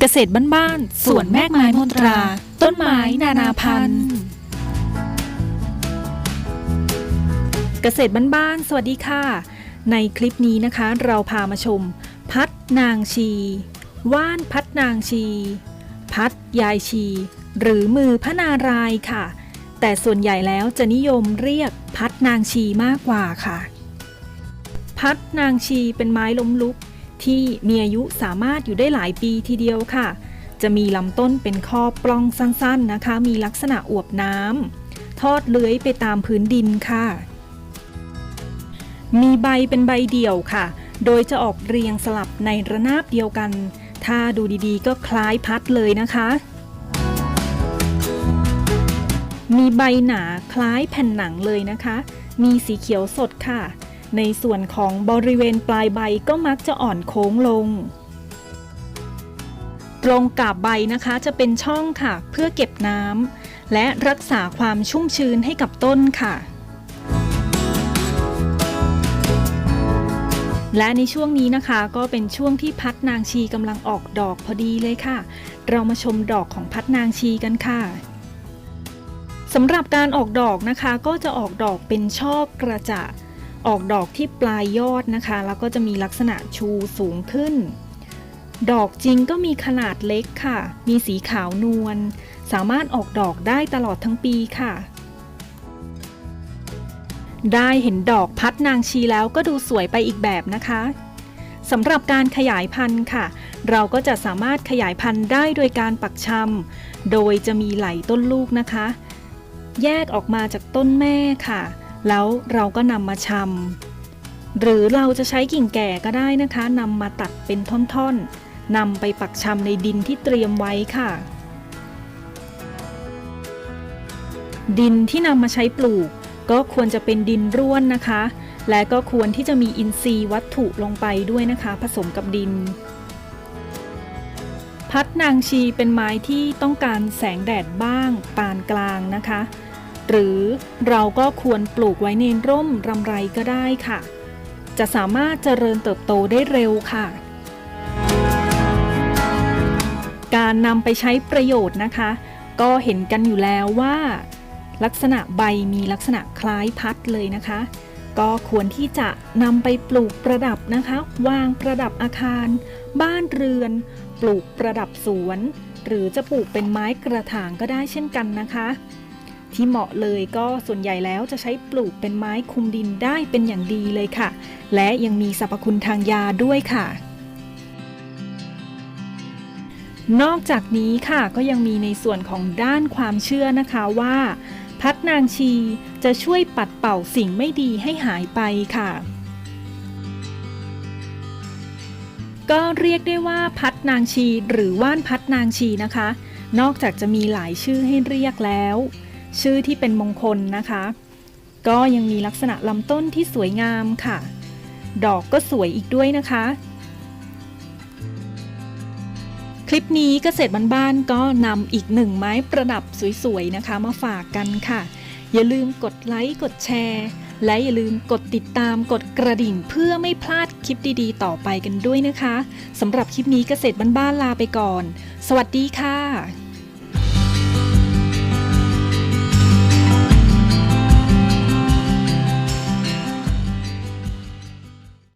เกษตรบ้านๆสวนแมกไม้มนตรา ต้นไม้นานาพันธุ์ เกษตรบ้านๆสวัสดีค่ะ ในคลิปนี้นะคะ เราพามาชม พัดนางชี ว่านพัดนางชี พัดยายชี หรือมือพระนารายค่ะ แต่ส่วนใหญ่แล้วจะนิยมเรียกพัดนางชีมากกว่าค่ะ พัดนางชีเป็นไม้ล้มลุก ที่มีอายุสามารถอยู่ได้หลายปีทีเดียวค่ะ จะมีลำต้นเป็นข้อปล้องสั้นๆนะคะ มีลักษณะอวบน้ำทอดเลื้อยไปตามพื้นดินค่ะ มีใบเป็นใบเดี่ยวค่ะ โดยจะออกเรียงสลับในระนาบเดียวกัน ถ้าดูดีๆ ก็คล้ายพัดเลยนะคะ มีใบหนาคล้ายแผ่นหนังเลยนะคะ มีสีเขียวสดค่ะ ในส่วนของบริเวณปลายใบก็มักจะอ่อนโค้งลง ตรงกาบใบนะคะจะเป็นช่องค่ะ เพื่อเก็บน้ำและรักษาความชุ่มชื้นให้กับต้นค่ะ และในช่วงนี้นะคะก็เป็นช่วงที่พัดนางชีกำลังออกดอกพอดีเลยค่ะ เรามาชมดอกของพัดนางชีกันค่ะสำหรับการออกดอกนะคะก็จะออกดอกเป็นช่อกระจะ ออกดอกที่ปลายยอดนะคะ แล้วก็จะมีลักษณะชูสูงขึ้น ดอกจริงก็มีขนาดเล็กค่ะ มีสีขาวนวล สามารถออกดอกได้ตลอดทั้งปีค่ะ ได้เห็นดอกพัดนางชีแล้วก็ดูสวยไปอีกแบบนะคะสำหรับการขยายพันธุ์ค่ะ เราก็จะสามารถขยายพันธุ์ได้โดยการปักชำโดยจะมีไหลต้นลูกนะคะ แยกออกมาจากต้นแม่ค่ะ แล้วเราก็นำมาชำหรือเราจะใช้กิ่งแก่ก็ได้นะคะนำมาตัดเป็นท่อนๆนำไปปักชำในดินที่เตรียมไว้ค่ะ ดินที่นำมาใช้ปลูก ก็ควรจะเป็นดินร่วนนะคะ และก็ควรที่จะมีอินทรีย์วัตถุลงไปด้วยนะคะ ผสมกับดินพัดนางชีเป็นไม้ที่ต้องการแสงแดดบ้างปานกลางนะคะ หรือเราก็ควรปลูกไว้ในร่มรำไรก็ได้ค่ะ จะสามารถเจริญเติบโตได้เร็วค่ะ การนำไปใช้ประโยชน์นะคะ ก็เห็นกันอยู่แล้วว่า ลักษณะใบมีลักษณะคล้ายพัดเลยนะคะ ก็ควรที่จะนำไปปลูกประดับนะคะ วางประดับอาคาร บ้านเรือน ปลูกประดับสวน หรือจะปลูกเป็นไม้กระถางก็ได้เช่นกันนะคะ ที่เหมาะเลยก็ส่วนใหญ่แล้วจะใช้ปลูกเป็นไม้คุมดินได้เป็นอย่างดีเลยค่ะ และยังมีสรรพคุณทางยาด้วยค่ะ นอกจากนี้ค่ะก็ยังมีในส่วนของด้านความเชื่อนะคะว่า พัดนางชีจะช่วยปัดเป่าสิ่งไม่ดีให้หายไปค่ะก็เรียกได้ว่าพัดนางชีหรือว่านพัดนางชีนะคะ นอกจากจะมีหลายชื่อให้เรียกแล้ว ชื่อที่เป็นมงคลนะคะ ก็ยังมีลักษณะลำต้นที่สวยงามค่ะ ดอกก็สวยอีกด้วยนะคะ คลิปนี้เกษตรบ้านๆก็นำอีกหนึ่งไม้ประดับสวยๆนะคะมาฝากกันค่ะ อย่าลืมกดไลค์กดแชร์ และอย่าลืมกดติดตามกดกระดิ่งเพื่อไม่พลาดคลิปดีๆ ต่อไปกันด้วยนะคะสำหรับคลิปนี้เกษตรบ้านๆลาไปก่อน สวัสดีค่ะ